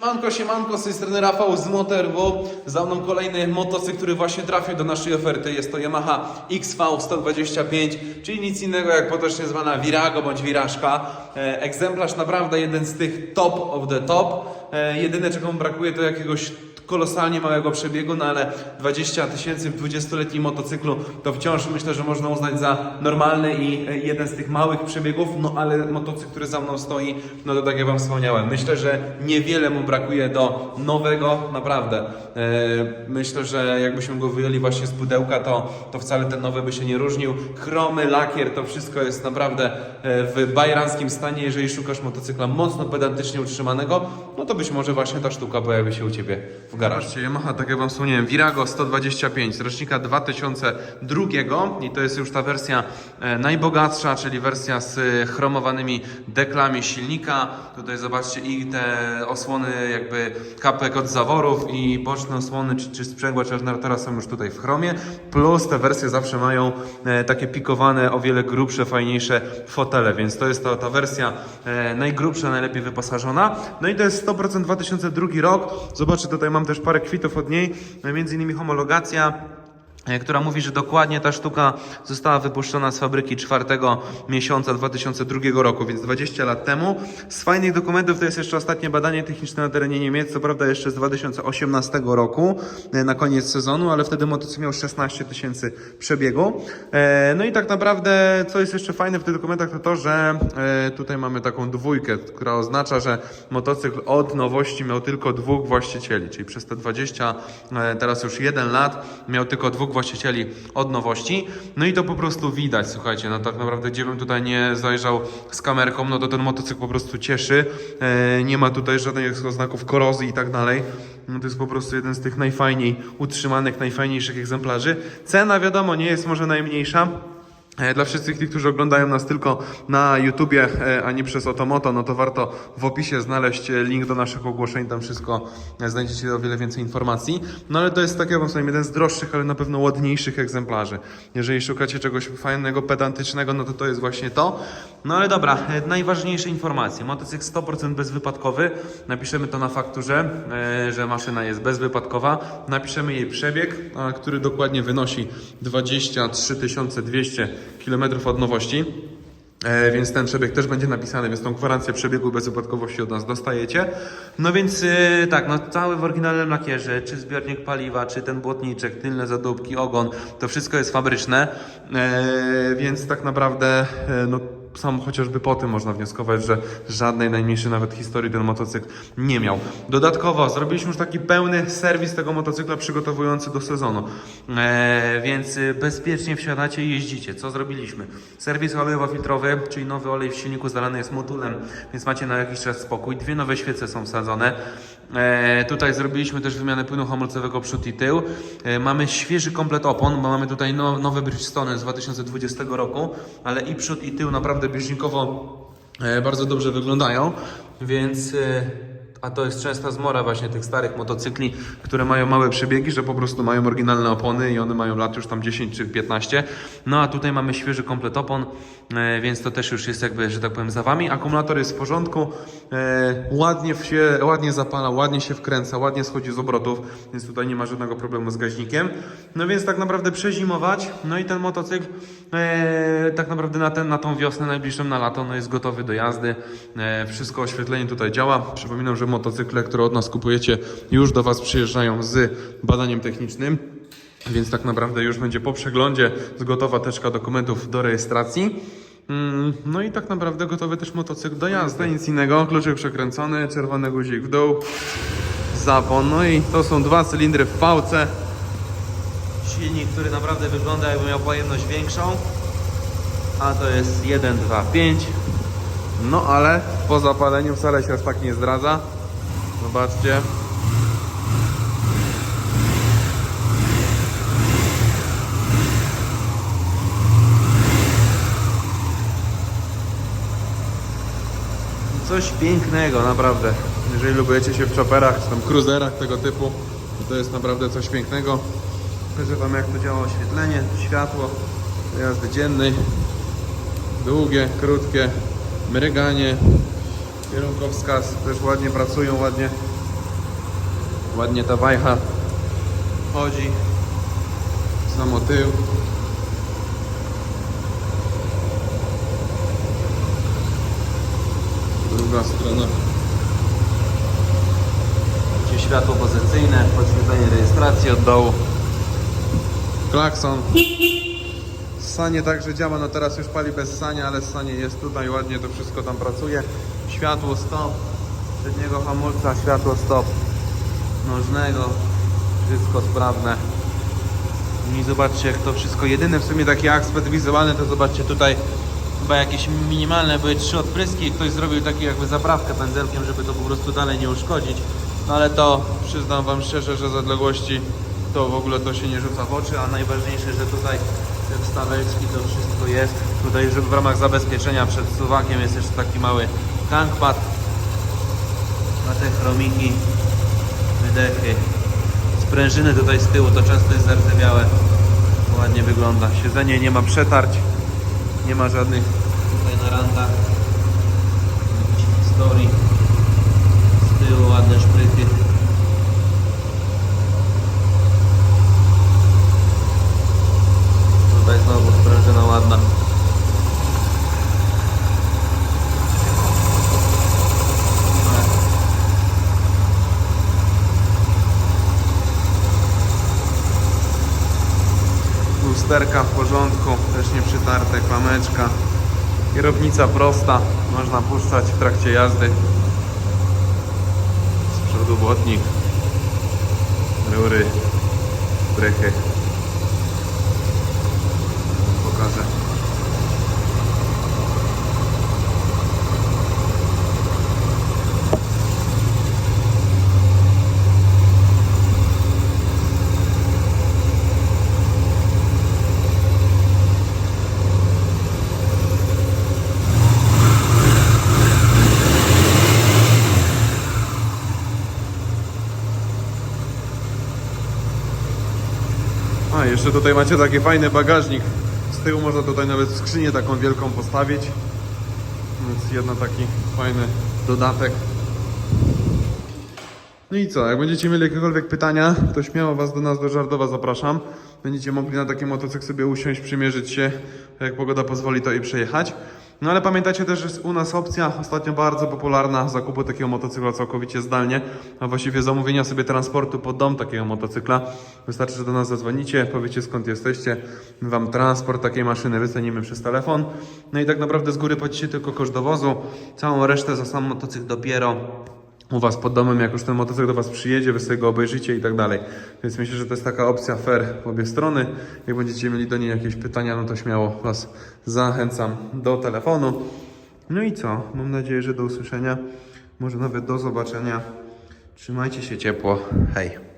Manko, siemanko, z tej strony Rafał z Motorwo. Za mną kolejny motocykl, który właśnie trafił do naszej oferty. Jest to Yamaha XV125, czyli nic innego jak potocznie zwana Virago bądź Virażka. E, egzemplarz naprawdę jeden z tych top of the top. E, jedyne czego mu brakuje to jakiegoś kolosalnie małego przebiegu, no ale 20 tysięcy w 20-letnim motocyklu to wciąż myślę, że można uznać za normalny i e, jeden z tych małych przebiegów, no ale motocykl, który za mną stoi, no to tak jak Wam wspomniałem, myślę, że niewiele mu brakuje do nowego, naprawdę. E, myślę, że jakbyśmy go wyjęli właśnie z pudełka, to, to wcale ten nowy by się nie różnił. Chromy, lakier, to wszystko jest naprawdę w bajranskim stanie. Jeżeli szukasz motocykla mocno pedantycznie utrzymanego, no to być może właśnie ta sztuka pojawi się u Ciebie w garażu. Zobaczcie, Yamaha, tak jak Wam wspomniałem, Virago 125 z rocznika 2002 i to jest już ta wersja e, najbogatsza, czyli wersja z e, chromowanymi deklami silnika. Tutaj zobaczcie i te osłony jakby kapek od zaworów i boczne osłony czy, czy sprzęgła alternatora są już tutaj w chromie, plus te wersje zawsze mają e, takie pikowane, o wiele grubsze, fajniejsze fotele, więc to jest ta, ta wersja najgrubsza, najlepiej wyposażona. No i to jest 100% 2002 rok. Zobaczcie, tutaj mam też parę kwitów od niej, między innymi homologacja która mówi, że dokładnie ta sztuka została wypuszczona z fabryki 4 miesiąca 2002 roku, więc 20 lat temu. Z fajnych dokumentów to jest jeszcze ostatnie badanie techniczne na terenie Niemiec, co prawda jeszcze z 2018 roku, e, na koniec sezonu, ale wtedy motocykl miał 16 tysięcy przebiegu. E, No i tak naprawdę, co jest jeszcze fajne w tych dokumentach, to to, że e, tutaj mamy taką dwójkę, która oznacza, że motocykl od nowości miał tylko dwóch właścicieli, czyli przez te 20, e, teraz już 1 lat miał tylko dwóch właścicieli od nowości. No i to po prostu widać, słuchajcie, no tak naprawdę gdzie bym tutaj nie zajrzał z kamerką, no to ten motocykl po prostu cieszy. E, Nie ma tutaj żadnych oznaków korozji i tak dalej. No to jest po prostu jeden z tych najfajniej utrzymanych, najfajniejszych egzemplarzy. Cena wiadomo nie jest może najmniejsza. E, Dla wszystkich tych, którzy oglądają nas tylko na YouTubie, e, a nie przez Otomoto, no to warto w opisie znaleźć e, link do naszych ogłoszeń, tam wszystko znajdziecie o wiele więcej informacji. No ale to jest tak, jak wam jeden z droższych, ale na pewno ładniejszych egzemplarzy. Jeżeli szukacie czegoś fajnego, pedantycznego, no to to jest właśnie to. No ale dobra, najważniejsze informacje. Motocykl 100% bezwypadkowy. Napiszemy to na fakturze, że maszyna jest bezwypadkowa. Napiszemy jej przebieg, który dokładnie wynosi 23 200 km od nowości. E, więc ten przebieg też będzie napisany, więc tą gwarancję przebiegu bezwypadkowości od nas dostajecie. No więc e, tak, no cały w oryginalnym lakierze, czy zbiornik paliwa, czy ten błotniczek, tylne zadupki, ogon, to wszystko jest fabryczne, e, więc tak naprawdę no sam chociażby po tym można wnioskować, że żadnej najmniejszej nawet historii ten motocykl nie miał. Dodatkowo zrobiliśmy już taki pełny serwis tego motocykla przygotowujący do sezonu, e, więc e, bezpiecznie wsiadacie i jeździcie. Co zrobiliśmy? Serwis olejowo-filtrowy, czyli nowy olej w silniku zalany jest motulem, więc macie na jakiś czas spokój. Dwie nowe świece są wsadzone. E, tutaj zrobiliśmy też wymianę płynu hamulcowego przód i tył. E, mamy świeży komplet opon, bo mamy tutaj no, nowe Bridgestone z 2020 roku, ale i przód i tył naprawdę bieżnikowo e, bardzo dobrze wyglądają, więc a to jest częsta zmora właśnie tych starych motocykli, które mają małe przebiegi, że po prostu mają oryginalne opony i one mają lat już tam 10 czy 15. No a tutaj mamy świeży komplet opon, e, więc to też już jest jakby, że tak powiem, za wami. Akumulator jest w porządku, e, ładnie się, ładnie zapala, ładnie się wkręca, ładnie schodzi z obrotów, więc tutaj nie ma żadnego problemu z gaźnikiem. No więc tak naprawdę przezimować, no i ten motocykl e, tak naprawdę na, ten, na tą wiosnę najbliższą na lato no jest gotowy do jazdy. Wszystko oświetlenie tutaj działa. Przypominam, że motocykle, które od nas kupujecie już do Was przyjeżdżają z badaniem technicznym. Więc tak naprawdę już będzie po przeglądzie gotowa teczka dokumentów do rejestracji. Mm, No i tak naprawdę gotowy też motocykl do jazdy. Nic innego, kluczyk przekręcony, czerwony guzik w dół, zapon. No i to są dwa cylindry w pałce. Silnik, który naprawdę wygląda jakby miał pojemność większą. A to jest 1, 2, 5. No ale po zapaleniu wcale się aż tak nie zdradza. Zobaczcie. Coś pięknego, naprawdę. Jeżeli lubujecie się w chopperach, czy tam cruiserach tego typu, to, to jest naprawdę coś pięknego. Pokażę Wam jak to działa oświetlenie, światło jazdy dziennej. Długie, krótkie, mryganie, kierunkowskaz też ładnie pracują, ładnie Ładnie ta wajcha chodzi. Samo tył. Druga strona. Gdzie światło pozycyjne, podświetlenie rejestracji od dołu. Klakson. Sanie także działa, no teraz już pali bez sania, ale sanie jest tutaj, ładnie to wszystko tam pracuje. Światło stop, przedniego hamulca, światło stop, nożnego, wszystko sprawne. I zobaczcie jak to wszystko, jedyny w sumie taki aspekt wizualny to zobaczcie tutaj chyba jakieś minimalne były trzy odpryski i ktoś zrobił taki jakby zaprawkę pędzelkiem, żeby to po prostu dalej nie uszkodzić. No ale to przyznam wam szczerze, że z odległości to w ogóle to się nie rzuca w oczy, a najważniejsze, że tutaj te wstaweczki to wszystko jest. Tutaj żeby w ramach zabezpieczenia przed suwakiem jest jeszcze taki mały tankpad na te chromiki, wydechy. Sprężyny tutaj z tyłu to często jest zardzewiałe. Ładnie wygląda. Siedzenie nie ma przetarć. Nie ma żadnych tutaj na randach. Historii. Z tyłu ładne szprychy. Lusterka w porządku, też nie przytarte, klameczka. Kierownica prosta, można puszczać w trakcie jazdy. Z przodu błotnik, rury, brychy. Pokażę. A, jeszcze tutaj macie taki fajny bagażnik. Z tyłu można tutaj nawet skrzynię taką wielką postawić. Więc jedna taki fajny dodatek. No i co, jak będziecie mieli jakiekolwiek pytania, to śmiało Was do nas do Żardowa zapraszam. Będziecie mogli na taki motocykl sobie usiąść, przymierzyć się, jak pogoda pozwoli to i przejechać. No ale pamiętajcie też, że jest u nas opcja ostatnio bardzo popularna zakupu takiego motocykla całkowicie zdalnie, a właściwie zamówienia sobie transportu pod dom takiego motocykla. Wystarczy, że do nas zadzwonicie, powiecie skąd jesteście, my Wam transport takiej maszyny wycenimy przez telefon. No i tak naprawdę z góry płacicie tylko koszt dowozu, całą resztę za sam motocykl dopiero u Was pod domem, jak już ten motocykl do Was przyjedzie, Wy sobie go obejrzycie i tak dalej. Więc myślę, że to jest taka opcja fair w obie strony. Jak będziecie mieli do niej jakieś pytania, no to śmiało Was zachęcam do telefonu. No i co? Mam nadzieję, że do usłyszenia, może nawet do zobaczenia. Trzymajcie się ciepło. Hej.